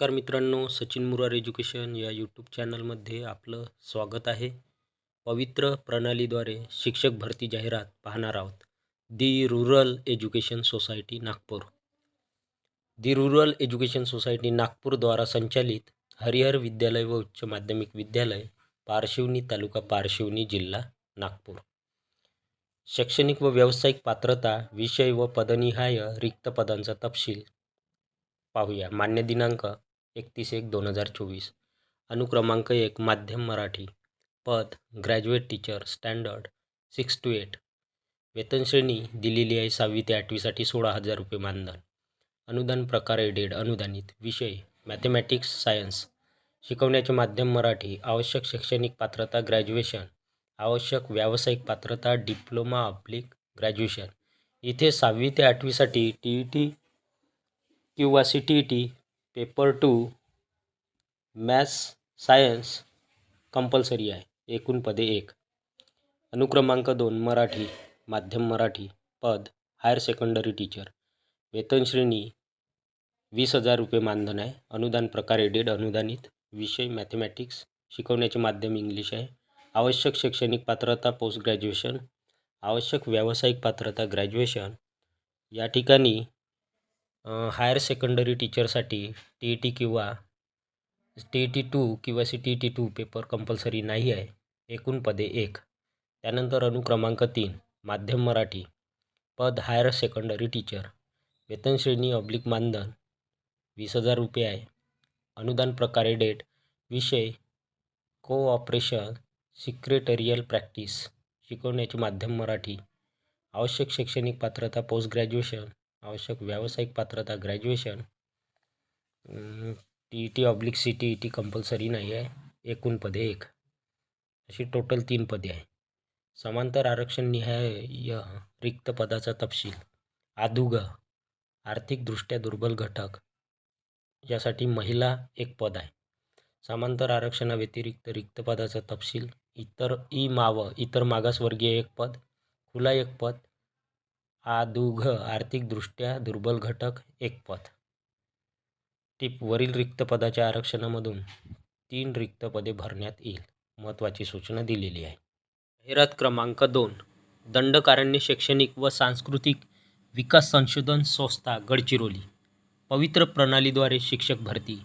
नमस्कार मित्रांनो सचिन मुरार एज्युकेशन या यूट्यूब चॅनलमध्ये आपलं स्वागत आहे. पवित्र प्रणालीद्वारे शिक्षक भरती जाहिरात पाहणार आहोत. The rural education society Nagpur. The rural education society नागपूरद्वारा संचालित हरिहर विद्यालय व उच्च माध्यमिक विद्यालय पारशिवनी तालुका पारशिवनी जिल्हा नागपूर. शैक्षणिक व व्यावसायिक पात्रता विषय व पदनिहाय रिक्त पदांचा तपशील पाहूया. मान्य दिनांक एकतीस एक दोन हजार चोवीस. अनुक्रमांक एक माध्यम मराठी. पद graduate teacher standard six to eight वेतनश्रेणी दिलेली आहे सहावी ते आठवीसाठी सोळा हजार रुपये मानधन. अनुदान प्रकार एडेड अनुदानित. विषय मॅथेमॅटिक्स सायन्स शिकवण्याचे माध्यम मराठी. आवश्यक शैक्षणिक पात्रता ग्रॅज्युएशन आवश्यक व्यावसायिक पात्रता डिप्लोमा अप्लिक ग्रॅज्युएशन इथे सहावी ते आठवीसाठी टी ई टी किंवा C T E T paper two maths science compulsory आहे. एकूण पदे एक. अनुक्रमांक दोन मराठी माध्यम मराठी पद हायर सेकंडरी टीचर. वेतन श्रेणी वीस हजार रुपये मानधन आहे. अनुदान प्रकार एडेड अनुदानित विषय मॅथमॅटिक्स शिकवण्याचे माध्यम इंग्लिश आहे. आवश्यक शैक्षणिक पात्रता पोस्ट ग्रॅज्युएशन आवश्यक व्यावसायिक पात्रता ग्रॅज्युएशन या ठिकाणी हायर सेकंडरी टीचरसाठी टी ई टी किंवा टी ई टी टू किंवा C T E T two paper compulsory नाही आहे. एकूण पदे एक. त्यानंतर अनुक्रमांक तीन माध्यम मराठी. पद हायर सेकंडरी टीचर. वेतन श्रेणी ऑब्लिक मानधन वीस हजार रुपये आहे. अनुदान प्रकारे डेट विषय कोऑपरेशन सिक्रेटरियल प्रॅक्टिस शिकवण्याचे माध्यम मराठी. आवश्यक शैक्षणिक पात्रता पोस्ट ग्रॅज्युएशन आवश्यक व्यावसायिक पात्रता graduation T E T oblique C T E T compulsory नाही आहे एकूण पदे एक. अशी टोटल तीन पदे आहे समांतर आरक्षण निहाय रिक्त पदाचा तपशील. आदुग आर्थिकदृष्ट्या दुर्बल घटक. यासाठी महिला एक पद आहे. समांतर आरक्षणाव्यतिरिक्त रिक्त पदाचा तपशील. इतर ई माव इतर मागासवर्गीय एक पद. खुला एक पद. आदुघ आर्थिकदृष्ट्या दुर्बल घटक एक पद टिप वरील रिक्त पदाच्या आरक्षणामधून तीन रिक्त पदे भरण्यात येईल महत्त्वाची सूचना दिलेली आहे. जाहिरात क्रमांक दोन दंडकारण्य शैक्षणिक व सांस्कृतिक विकास संशोधन संस्था गडचिरोली. पवित्र प्रणालीद्वारे शिक्षक भरती.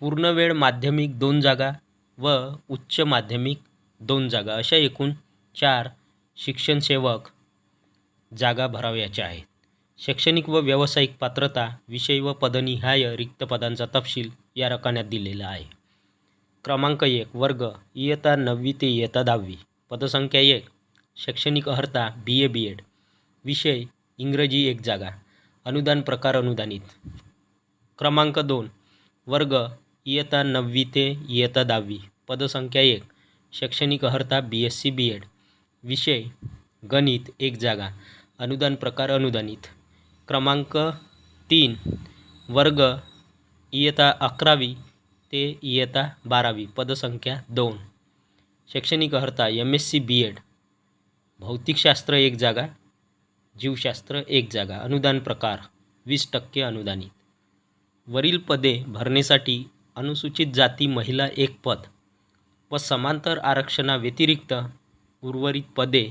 पूर्णवेळ माध्यमिक दोन जागा व उच्च माध्यमिक दोन जागा अशा एकूण चार शिक्षणसेवक जागा भरावयाच्या आहेत शैक्षणिक व व्यावसायिक पात्रता विषय व पदनिहाय रिक्त पदांचा तपशील या रकान्यात दिलेला आहे. क्रमांक एक वर्ग इयत्ता नववी ते इयत्ता दहावी पदसंख्या एक शैक्षणिक अर्हता बी ए बी एड विषय इंग्रजी एक जागा अनुदान प्रकार अनुदानित. क्रमांक दोन वर्ग इयत्ता नववी ते इयत्ता दहावी पदसंख्या एक शैक्षणिक अर्हता B S C B Ed विषय गणित एक जागा अनुदान प्रकार अनुदानित. क्रमांक तीन वर्ग इयता अकरावी ते इयता बारावी पदसंख्या दोन. शैक्षणिक अर्हता M S C B Ed भौतिकशास्त्र एक जागा जीवशास्त्र एक जागा. अनुदान प्रकार वीस टक्के अनुदानित. वरील पदे भरण्यासाठी अनुसूचित जाती महिला एक पद. व समांतर आरक्षणाव्यतिरिक्त उर्वरित पदे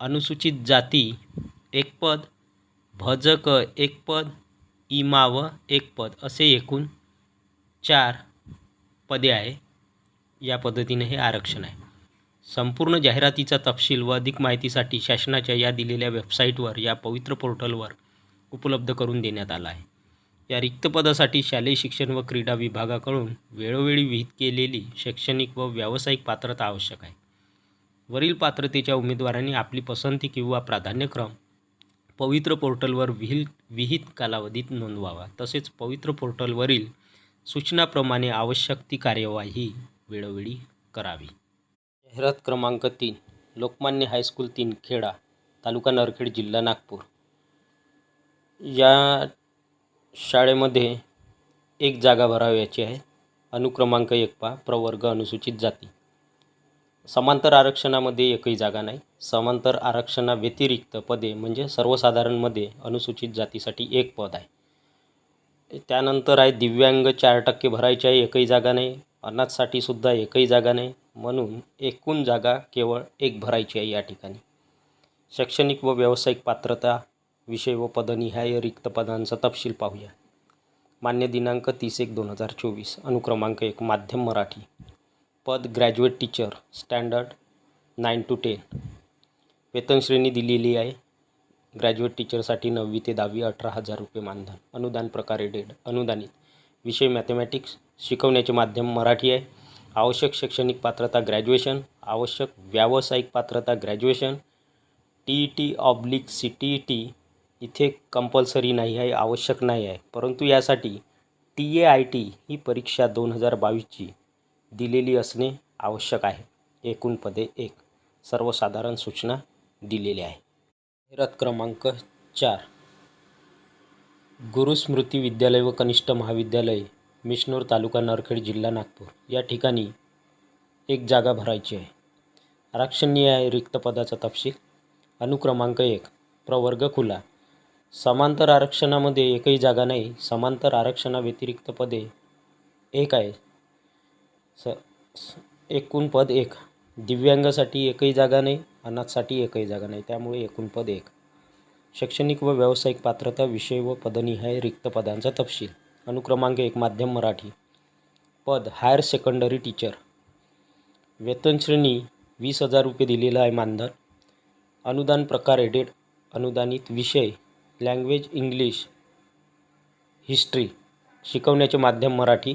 अनुसूचित जाती एक पद भजक एक पद इमाव एक पद असे एकूण चार पदे आहे. या पद्धतीने हे आरक्षण आहे. संपूर्ण जाहिरातीचा तपशील व अधिक माहितीसाठी शासनाच्या या दिलेल्या वेबसाईटवर या पवित्र पोर्टलवर उपलब्ध करून देण्यात आला आहे. या रिक्त पदासाठी शालेय शिक्षण व क्रीडा विभागाकडून वेळोवेळी विहित केलेली शैक्षणिक व व्यावसायिक पात्रता आवश्यक आहे. वरील पात्रतेच्या उमेदवारांनी आपली पसंती किंवा प्राधान्यक्रम पवित्र पोर्टलवर विहिल विहित कालावधीत नोंदवावा. तसेच पवित्र पोर्टलवरील सूचनाप्रमाणे आवश्यक ती कार्यवाही वेळोवेळी करावी. जाहिरात क्रमांक तीन लोकमान्य हायस्कूल तीन खेडा तालुका नरखेड जिल्हा नागपूर. या शाळेमध्ये एक जागा भरावयाची आहे. अनुक्रमांक एक पा प्रवर्ग अनुसूचित जाती. समांतर आरक्षणामध्ये एकही जागा नाही. समांतर आरक्षणाव्यतिरिक्त पदे म्हणजे सर्वसाधारणमध्ये अनुसूचित जातीसाठी एक पद आहे. त्यानंतर आहे दिव्यांग चार टक्के भरायचे आहे एकही जागा नाही. अनाथसाठी सुद्धा एकही जागा नाही. म्हणून एकूण जागा केवळ एक भरायची आहे या ठिकाणी. शैक्षणिक व व्यावसायिक पात्रता विषय व पदनिहाय रिक्त पदांचा तपशील पाहूया. मान्य दिनांक तीस एक दोन हजार चोवीस. अनुक्रमांक एक माध्यम मराठी. पद graduate teacher standard nine to ten वेतन श्रेणी दिलेली आहे. ग्रॅज्युएट टीचरसाठी नववी ते दहावी अठरा हजार रुपये मानधन. अनुदान प्रकारे डेड अनुदानित. विषय मॅथमॅटिक्स शिकवण्याचे माध्यम मराठी आहे. आवश्यक शैक्षणिक पात्रता ग्रॅज्युएशन आवश्यक व्यावसायिक पात्रता graduation T E T oblique C T E T इथे कंपल्सरी नाही आहे आवश्यक नाही आहे. परंतु यासाठी टी ए आय टी ही परीक्षा दोन हजार बावीसची दिलेली असणे आवश्यक आहे. एकूण पदे एक. सर्वसाधारण सूचना दिलेली आहे. जाहिरात क्रमांक चार. गुरुस्मृती विद्यालय व कनिष्ठ महाविद्यालय मिशनूर तालुका नरखेड जिल्हा नागपूर. या ठिकाणी एक जागा भरायची आहे. आरक्षणीय आहे रिक्त पदाचा तपशील. अनुक्रमांक एक. प्रवर्ग खुला. समांतर आरक्षणामध्ये एकही जागा नाही. समांतर आरक्षणाव्यतिरिक्त पदे एक आहे. स स- एकूण पद एक. दिव्यांगासाठी एकही जागा नाही अनाथसाठी एकही जागा नाही. त्यामुळे एकूण पद एक. शैक्षणिक व व्यावसायिक पात्रता विषय व पदनिहाय रिक्त पदांचा तपशील. अनुक्रमांक एक माध्यम मराठी. पद हायर सेकंडरी टीचर. वेतनश्रेणी वीस हजार रुपये दिलेलं आहे मानधन. अनुदान प्रकार एडेड अनुदानित विषय लँग्वेज इंग्लिश हिस्ट्री शिकवण्याचे माध्यम मराठी.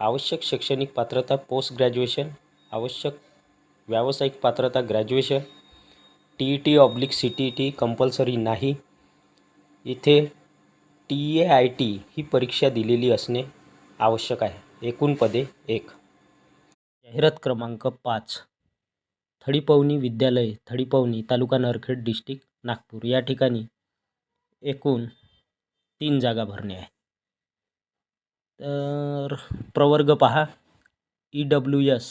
आवश्यक शैक्षणिक पात्रता पोस्ट ग्रॅज्युएशन आवश्यक व्यावसायिक पात्रता graduation T E T oblique C T E T compulsory नाही. इथे टी ए आय टी ही परीक्षा दिलेली असणे आवश्यक आहे. एकूण पदे एक. जाहिरात क्रमांक पाच. थडीपवनी विद्यालय थडीपवनी तालुका नरखेड डिस्ट्रिक्ट नागपूर. या ठिकाणी एकूण तीन जागा भरणे आहे. तर प्रवर्ग पहा. ई डब्ल्यू एस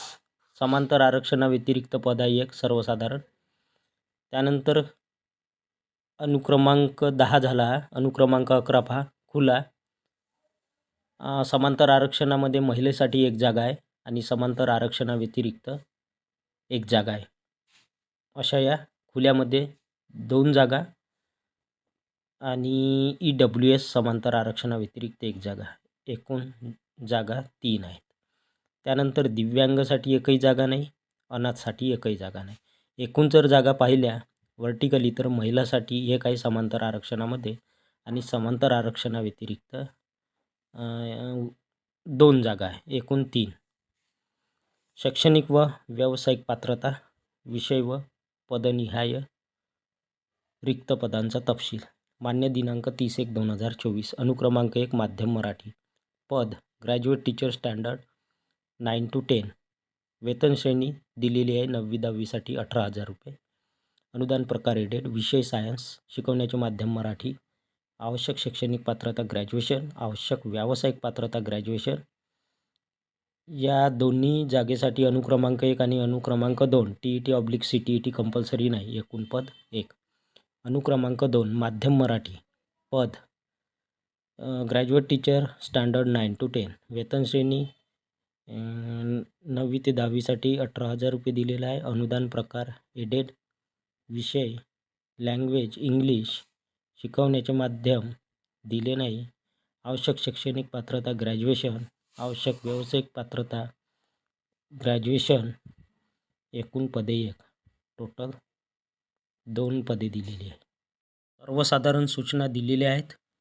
समांतर आरक्षणाव्यतिरिक्त पद आहे एक सर्वसाधारण. त्यानंतर अनुक्रमांक दहा झाला. हा अनुक्रमांक अकरा पहा. खुला. समांतर आरक्षणामध्ये महिलेसाठी एक जागा आहे आणि समांतर आरक्षणाव्यतिरिक्त एक जागा आहे. अशा या खुल्यामध्ये दोन जागा आणि ई डब्ल्यू एस समांतर आरक्षणाव्यतिरिक्त एक जागा. एकूण जागा तीन आहेत. त्यानंतर दिव्यांगासाठी एकही जागा नाही अनाथसाठी एकही जागा नाही. एकूण जर जागा पाहिल्या वर्टिकली तर महिलासाठी एक आहे समांतर आरक्षणामध्ये आणि समांतर आरक्षणाव्यतिरिक्त दोन जागा आहे एकूण तीन. शैक्षणिक व व्यावसायिक पात्रता विषय व पदनिहाय रिक्त पदांचा तपशील. मान्य दिनांक तीस एक दोन हजार चोवीस. अनुक्रमांक एक माध्यम मराठी. पद graduate teacher standard nine to ten वेतन श्रेणी दिलेली आहे नववी दहावीसाठी अठरा हजार रुपये. अनुदान प्रकार एडेड विषय सायन्स शिकवण्याचे माध्यम मराठी. आवश्यक शैक्षणिक पात्रता ग्रॅज्युएशन आवश्यक व्यावसायिक पात्रता ग्रॅज्युएशन या दोन्ही जागेसाठी अनुक्रमांक एक आणि अनुक्रमांक दोन T E T oblique C T E T compulsory नाही एकूण पद एक. अनुक्रमांक दोन माध्यम मराठी. पद graduate teacher standard nine to ten वेतन श्रेणी नववी ते दहावीसाठी अठरा हजार रुपये दिलेला आहे. अनुदान प्रकार एडेड विषय लँग्वेज इंग्लिश शिकवण्याचे माध्यम दिले नाही. आवश्यक शैक्षणिक पात्रता ग्रॅज्युएशन आवश्यक व्यावसायिक पात्रता ग्रॅज्युएशन एकूण पदे एक. टोटल दोन पदे दिलेली आहे सर्वसाधारण सूचना दिलेल्या आहेत.